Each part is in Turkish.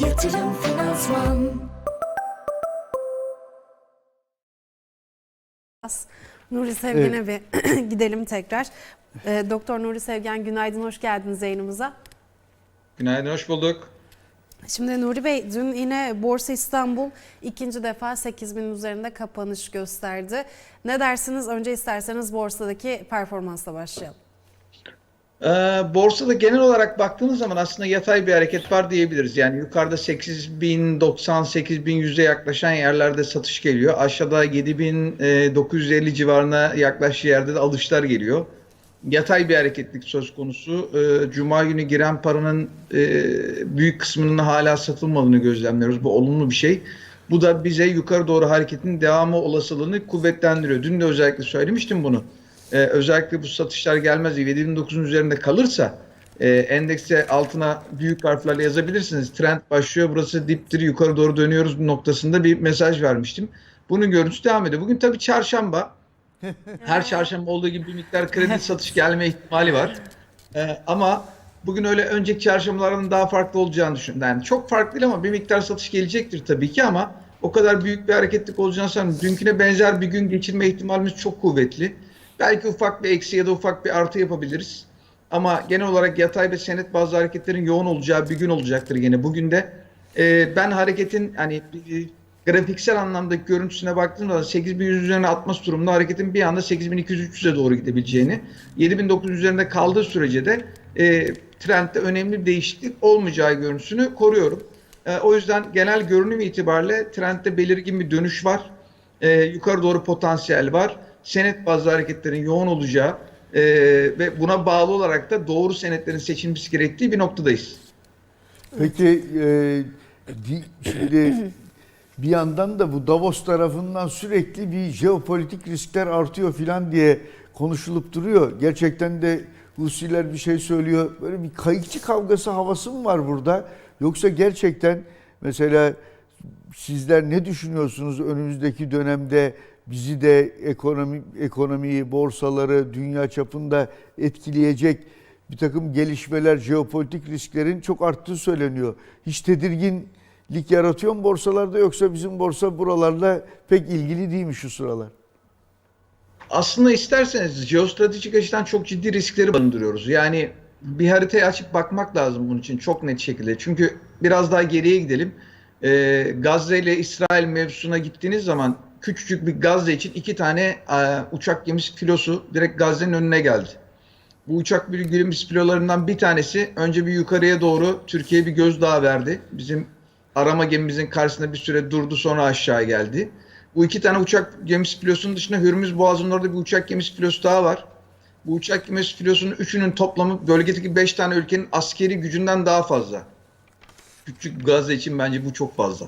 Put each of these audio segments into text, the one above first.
Yatırım Finansman Nuri Sevgen'e bir gidelim tekrar. Ee, Doktor Nuri Sevgen günaydın, hoş geldiniz yayınımıza. Günaydın, hoş bulduk. Şimdi Nuri Bey dün yine Borsa İstanbul ikinci defa 8000'in üzerinde kapanış gösterdi. Ne dersiniz? Önce isterseniz borsadaki performansla başlayalım. Ee, borsada genel olarak baktığınız zaman aslında yatay bir hareket var diyebiliriz. Yani yukarıda 8090 8100'e yaklaşan yerlerde satış geliyor. Aşağıda 7950 civarına yaklaştığı yerde de alışlar geliyor. Yatay bir hareketlik söz konusu. Ee, Cuma günü giren paranın e, büyük kısmının hala satılmadığını gözlemliyoruz. Bu olumlu bir şey. Bu da bize yukarı doğru hareketin devamı olasılığını kuvvetlendiriyor. Dün de özellikle söylemiştim bunu. Ee, özellikle bu satışlar gelmez 79'un üzerinde kalırsa e, endekse altına büyük harflerle yazabilirsiniz. Trend başlıyor burası diptir yukarı doğru dönüyoruz noktasında bir mesaj vermiştim. Bunun görüntüsü devam ediyor. Bugün tabii çarşamba. Her çarşamba olduğu gibi bir miktar kredi satış gelme ihtimali var. Ee, ama bugün öyle önceki çarşambalardan daha farklı olacağını düşünüyorum. Yani çok farklı değil ama bir miktar satış gelecektir tabii ki ama o kadar büyük bir hareketlik olacağını sanmıyorum. Dünküne benzer bir gün geçirme ihtimalimiz çok kuvvetli. Belki ufak bir eksi ya da ufak bir artı yapabiliriz. Ama genel olarak yatay ve senet bazı hareketlerin yoğun olacağı bir gün olacaktır yine bugün de. Ee, ben hareketin hani e, grafiksel anlamdaki görüntüsüne baktığımda 8100 üzerine atması durumunda hareketin bir anda 8200-300'e doğru gidebileceğini, 7900 üzerinde kaldığı sürece de e, trendde önemli bir değişiklik olmayacağı görüntüsünü koruyorum. E, o yüzden genel görünüm itibariyle trendde belirgin bir dönüş var. E, yukarı doğru potansiyel var. Senet bazlı hareketlerin yoğun olacağı e, ve buna bağlı olarak da doğru senetlerin seçilmesi gerektiği bir noktadayız. Peki e, di- şimdi bir yandan da bu Davos tarafından sürekli bir jeopolitik riskler artıyor filan diye konuşulup duruyor. Gerçekten de Husiler bir şey söylüyor. Böyle bir kayıkçı kavgası havası mı var burada? Yoksa gerçekten mesela sizler ne düşünüyorsunuz önümüzdeki dönemde bizi de ekonomi ekonomiyi, borsaları dünya çapında etkileyecek bir takım gelişmeler, jeopolitik risklerin çok arttığı söyleniyor. Hiç tedirginlik yaratıyor mu borsalarda yoksa bizim borsa buralarla pek ilgili değil mi şu sıralar? Aslında isterseniz jeostratejik açıdan çok ciddi riskleri barındırıyoruz. Yani bir haritayı açıp bakmak lazım bunun için çok net şekilde. Çünkü biraz daha geriye gidelim. Ee, Gazze ile İsrail mevzusuna gittiğiniz zaman küçücük bir Gazze için iki tane e, uçak gemisi filosu direkt Gazze'nin önüne geldi. Bu uçak bir gemisi filolarından bir tanesi önce bir yukarıya doğru Türkiye'ye bir gözdağı verdi. Bizim arama gemimizin karşısında bir süre durdu sonra aşağı geldi. Bu iki tane uçak gemisi filosunun dışında Hürmüz Boğazı'nın orada bir uçak gemisi filosu daha var. Bu uçak gemisi filosunun üçünün toplamı bölgedeki beş tane ülkenin askeri gücünden daha fazla. Küçük Gazze için bence bu çok fazla.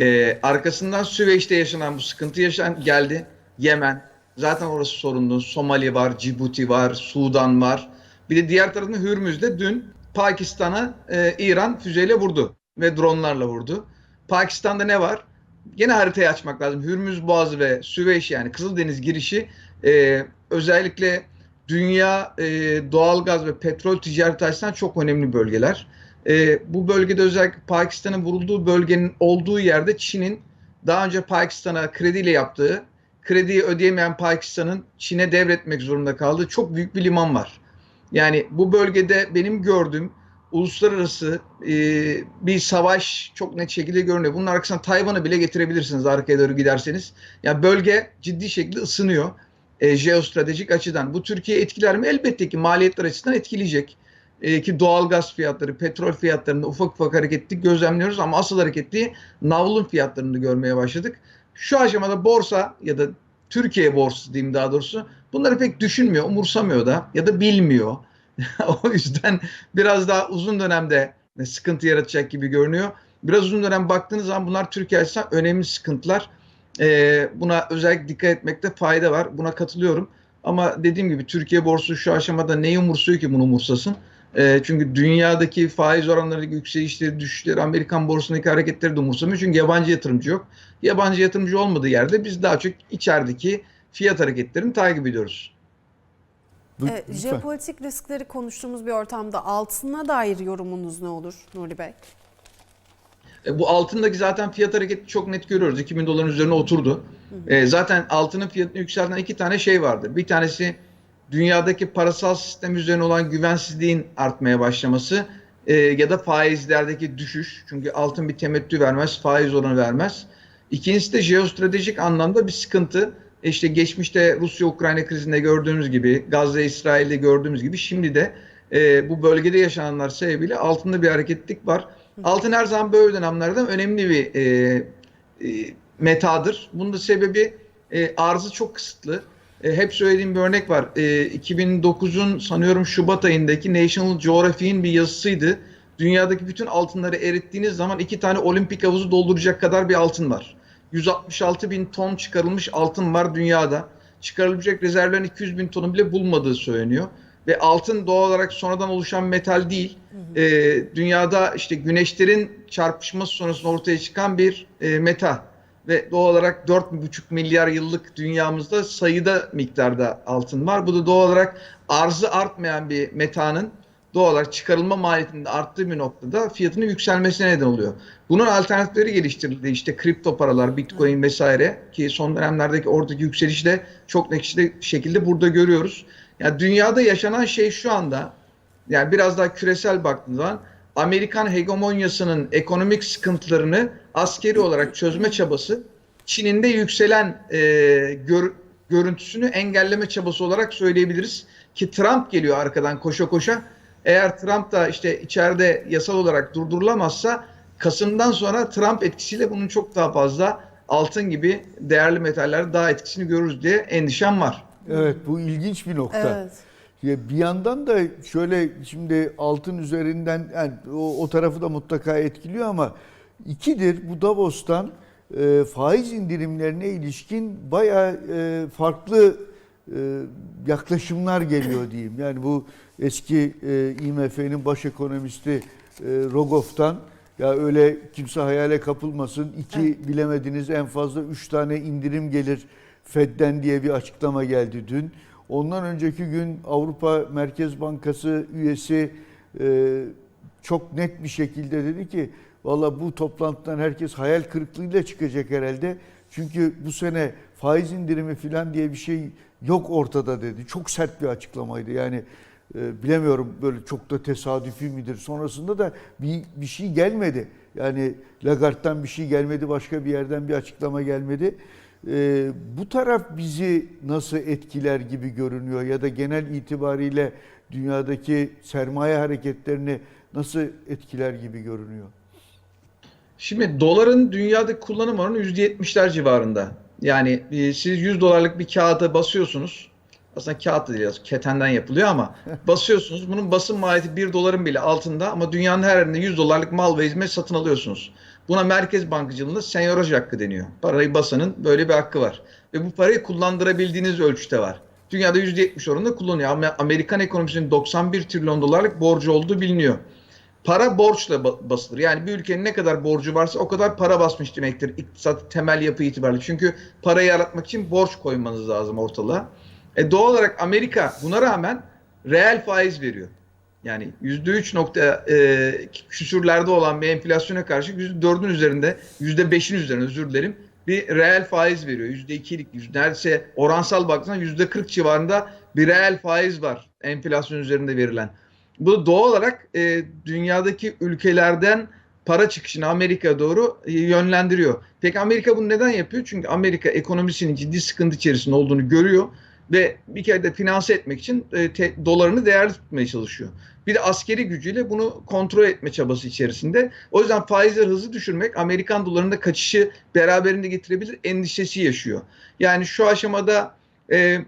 Ee, arkasından Süveyş'te yaşanan bu sıkıntı yaşan geldi. Yemen. Zaten orası sorunlu. Somali var, Cibuti var, Sudan var. Bir de diğer tarafında Hürmüz'de dün Pakistan'a e, İran füzeyle vurdu ve dronlarla vurdu. Pakistan'da ne var? Gene haritayı açmak lazım. Hürmüz Boğazı ve Süveyş yani Kızıldeniz girişi e, özellikle dünya e, doğalgaz ve petrol ticareti açısından çok önemli bölgeler. E, bu bölgede özellikle Pakistan'ın vurulduğu bölgenin olduğu yerde Çin'in daha önce Pakistan'a krediyle yaptığı, krediyi ödeyemeyen Pakistan'ın Çin'e devretmek zorunda kaldığı çok büyük bir liman var. Yani bu bölgede benim gördüğüm uluslararası e, bir savaş çok net şekilde görünüyor. Bunun arkasına Tayvan'ı bile getirebilirsiniz arkaya doğru giderseniz. Yani bölge ciddi şekilde ısınıyor e, jeostratejik açıdan. Bu Türkiye etkiler mi? Elbette ki maliyetler açısından etkileyecek. E, ki doğal gaz fiyatları, petrol fiyatlarında ufak ufak hareketlilik gözlemliyoruz ama asıl hareketliği navlun fiyatlarını görmeye başladık. Şu aşamada borsa ya da Türkiye borsası diyeyim daha doğrusu bunları pek düşünmüyor, umursamıyor da ya da bilmiyor. o yüzden biraz daha uzun dönemde sıkıntı yaratacak gibi görünüyor. Biraz uzun dönem baktığınız zaman bunlar Türkiye açısından önemli sıkıntılar. Ee, buna özellikle dikkat etmekte fayda var. Buna katılıyorum. Ama dediğim gibi Türkiye borsası şu aşamada neyi umursuyor ki bunu umursasın? Ee, çünkü dünyadaki faiz oranları yükselişleri, düşüşleri, Amerikan borsasındaki hareketleri de umursamıyor. Çünkü yabancı yatırımcı yok. Yabancı yatırımcı olmadığı yerde biz daha çok içerideki fiyat hareketlerini takip ediyoruz. Bu- Ee, lütfen. jeopolitik riskleri konuştuğumuz bir ortamda altına dair yorumunuz ne olur Nuri Bey? E, bu altındaki zaten fiyat hareketi çok net görüyoruz. 2000 doların üzerine oturdu. E, zaten altının fiyatını yükselten iki tane şey vardı. Bir tanesi dünyadaki parasal sistem üzerine olan güvensizliğin artmaya başlaması e, ya da faizlerdeki düşüş. Çünkü altın bir temettü vermez, faiz oranı vermez. İkincisi de jeostratejik anlamda bir sıkıntı. E İşte geçmişte Rusya-Ukrayna krizinde gördüğümüz gibi, Gazze-İsrail'de gördüğümüz gibi şimdi de e, bu bölgede yaşananlar sebebiyle altında bir hareketlik var. Altın her zaman böyle dönemlerde önemli bir e, e, metadır. Bunun da sebebi e, arzı çok kısıtlı. E, hep söylediğim bir örnek var. E, 2009'un sanıyorum Şubat ayındaki National Geographic'in bir yazısıydı. Dünyadaki bütün altınları erittiğiniz zaman iki tane olimpik havuzu dolduracak kadar bir altın var. 166 bin ton çıkarılmış altın var dünyada. Çıkarılabilecek rezervlerin 200 bin tonu bile bulmadığı söyleniyor. Ve altın doğal olarak sonradan oluşan metal değil. E, dünyada işte güneşlerin çarpışması sonrasında ortaya çıkan bir e, metal. Ve doğal olarak 4,5 milyar yıllık dünyamızda sayıda miktarda altın var. Bu da doğal olarak arzı artmayan bir metanın doğal olarak çıkarılma maliyetinin arttığı bir noktada fiyatının yükselmesine neden oluyor. Bunun alternatifleri geliştirildi. İşte kripto paralar, bitcoin vesaire ki son dönemlerdeki oradaki yükselişi de çok net şekilde burada görüyoruz. Yani dünyada yaşanan şey şu anda yani biraz daha küresel baktığınız zaman Amerikan hegemonyasının ekonomik sıkıntılarını askeri olarak çözme çabası Çin'in de yükselen e, gör, görüntüsünü engelleme çabası olarak söyleyebiliriz. Ki Trump geliyor arkadan koşa koşa. Eğer Trump da işte içeride yasal olarak durdurulamazsa Kasım'dan sonra Trump etkisiyle bunun çok daha fazla altın gibi değerli metaller daha etkisini görürüz diye endişem var. Evet bu ilginç bir nokta. Evet. Bir yandan da şöyle şimdi altın üzerinden yani o, o tarafı da mutlaka etkiliyor ama ikidir bu Davos'tan e, faiz indirimlerine ilişkin bayağı e, farklı e, yaklaşımlar geliyor diyeyim. Yani bu eski e, IMF'nin baş ekonomisti e, Rogoff'tan ya öyle kimse hayale kapılmasın. iki bilemediniz en fazla üç tane indirim gelir Fed'den diye bir açıklama geldi dün. Ondan önceki gün Avrupa Merkez Bankası üyesi e, çok net bir şekilde dedi ki valla bu toplantıdan herkes hayal kırıklığıyla çıkacak herhalde. Çünkü bu sene faiz indirimi falan diye bir şey yok ortada dedi. Çok sert bir açıklamaydı. Yani e, bilemiyorum böyle çok da tesadüfi midir. Sonrasında da bir, bir şey gelmedi. Yani Lagarde'dan bir şey gelmedi, başka bir yerden bir açıklama gelmedi. E, bu taraf bizi nasıl etkiler gibi görünüyor ya da genel itibariyle dünyadaki sermaye hareketlerini nasıl etkiler gibi görünüyor? Şimdi doların dünyadaki kullanım oranı %70'ler civarında. Yani e, siz 100 dolarlık bir kağıda basıyorsunuz. Aslında kağıt değil, ketenden yapılıyor ama basıyorsunuz. Bunun basım maliyeti 1 doların bile altında ama dünyanın her yerinde 100 dolarlık mal ve hizmet satın alıyorsunuz. Buna merkez bankacılığında senyoraj hakkı deniyor. Parayı basanın böyle bir hakkı var. Ve bu parayı kullandırabildiğiniz ölçüde var. Dünyada %70 oranında kullanıyor. Ama Amerikan ekonomisinin 91 trilyon dolarlık borcu olduğu biliniyor. Para borçla ba- basılır. Yani bir ülkenin ne kadar borcu varsa o kadar para basmış demektir iktisat temel yapı itibariyle. Çünkü parayı yaratmak için borç koymanız lazım ortalığa. E doğal olarak Amerika buna rağmen reel faiz veriyor. Yani %3 nokta e, küsürlerde olan bir enflasyona karşı %4'ün üzerinde, %5'in üzerinde özür dilerim bir reel faiz veriyor. %2'lik, yüzde- neredeyse oransal baktığında %40 civarında bir reel faiz var enflasyon üzerinde verilen. Bu doğal olarak e, dünyadaki ülkelerden para çıkışını Amerika'ya doğru e, yönlendiriyor. Peki Amerika bunu neden yapıyor? Çünkü Amerika ekonomisinin ciddi sıkıntı içerisinde olduğunu görüyor ve bir kere de finanse etmek için e, te- dolarını değerli tutmaya çalışıyor. Bir de askeri gücüyle bunu kontrol etme çabası içerisinde. O yüzden faizleri hızlı düşürmek Amerikan dolarında kaçışı beraberinde getirebilir endişesi yaşıyor. Yani şu aşamada e,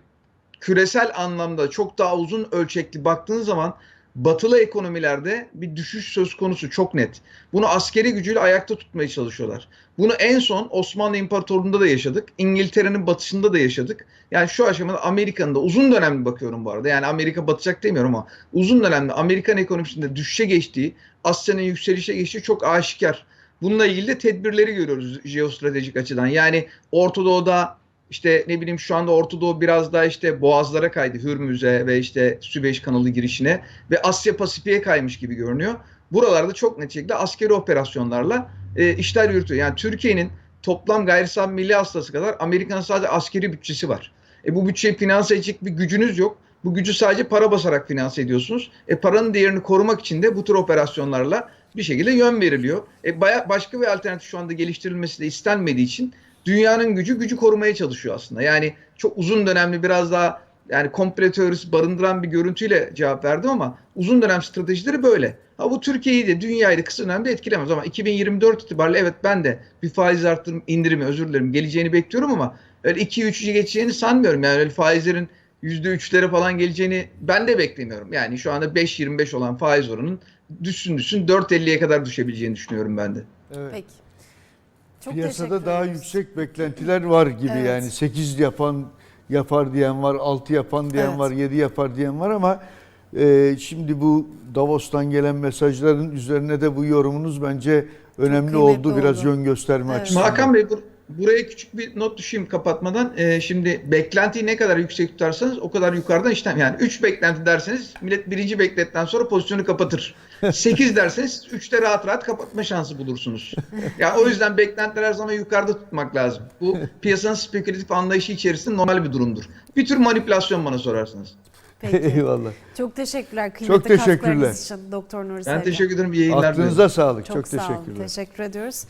küresel anlamda çok daha uzun ölçekli baktığınız zaman batılı ekonomilerde bir düşüş söz konusu çok net. Bunu askeri gücüyle ayakta tutmaya çalışıyorlar. Bunu en son Osmanlı İmparatorluğu'nda da yaşadık. İngiltere'nin batışında da yaşadık. Yani şu aşamada Amerika'nın da uzun dönemli bakıyorum bu arada. Yani Amerika batacak demiyorum ama uzun dönemde Amerikan ekonomisinde düşüşe geçtiği, Asya'nın yükselişe geçtiği çok aşikar. Bununla ilgili de tedbirleri görüyoruz jeostratejik açıdan. Yani Orta Doğu'da işte ne bileyim şu anda Orta Doğu biraz daha işte boğazlara kaydı. Hürmüz'e ve işte Süveyş kanalı girişine ve Asya Pasifik'e kaymış gibi görünüyor. buralarda çok net şekilde askeri operasyonlarla e, işler yürütüyor. Yani Türkiye'nin toplam gayri safi milli hastası kadar Amerika'nın sadece askeri bütçesi var. E, bu bütçeyi finanse edecek bir gücünüz yok. Bu gücü sadece para basarak finanse ediyorsunuz. E, paranın değerini korumak için de bu tür operasyonlarla bir şekilde yön veriliyor. E, baya, başka bir alternatif şu anda geliştirilmesi de istenmediği için dünyanın gücü gücü korumaya çalışıyor aslında. Yani çok uzun dönemli biraz daha yani komple teorisi barındıran bir görüntüyle cevap verdim ama uzun dönem stratejileri böyle. Ha bu Türkiye'yi de dünyayı da kısa dönemde etkilemez ama 2024 itibariyle evet ben de bir faiz arttırım indirimi özür dilerim geleceğini bekliyorum ama öyle 2-3'ü geçeceğini sanmıyorum. Yani öyle faizlerin %3'lere falan geleceğini ben de beklemiyorum. Yani şu anda 5-25 olan faiz oranının düşsün düşsün 4.50'ye kadar düşebileceğini düşünüyorum ben de. Evet. Peki. Çok Piyasada daha yüksek beklentiler var gibi Evet. yani 8 yapan yapar diyen var, 6 yapan diyen Evet. var, 7 yapar diyen var ama e, şimdi bu Davos'tan gelen mesajların üzerine de bu yorumunuz bence önemli kıymetli oldu. Biraz oldu. yön gösterme Evet. açısından. Hakan Bey bur- buraya küçük bir not düşeyim kapatmadan. Ee, şimdi beklentiyi ne kadar yüksek tutarsanız o kadar yukarıdan işlem. Yani 3 beklenti derseniz millet birinci bekletten sonra pozisyonu kapatır. 8 derseniz 3'te rahat rahat kapatma şansı bulursunuz. Yani o yüzden beklentiler her zaman yukarıda tutmak lazım. Bu piyasanın spekülatif anlayışı içerisinde normal bir durumdur. Bir tür manipülasyon bana sorarsanız. Peki. Eyvallah. Çok teşekkürler kıymetli teşekkürler. katkılarınız için Doktor Nuri Ben Sevgen. teşekkür ederim. İyi yayınlar. Aklınıza sağlık. Çok, Çok, sağ olun. teşekkürler. Teşekkür ediyoruz.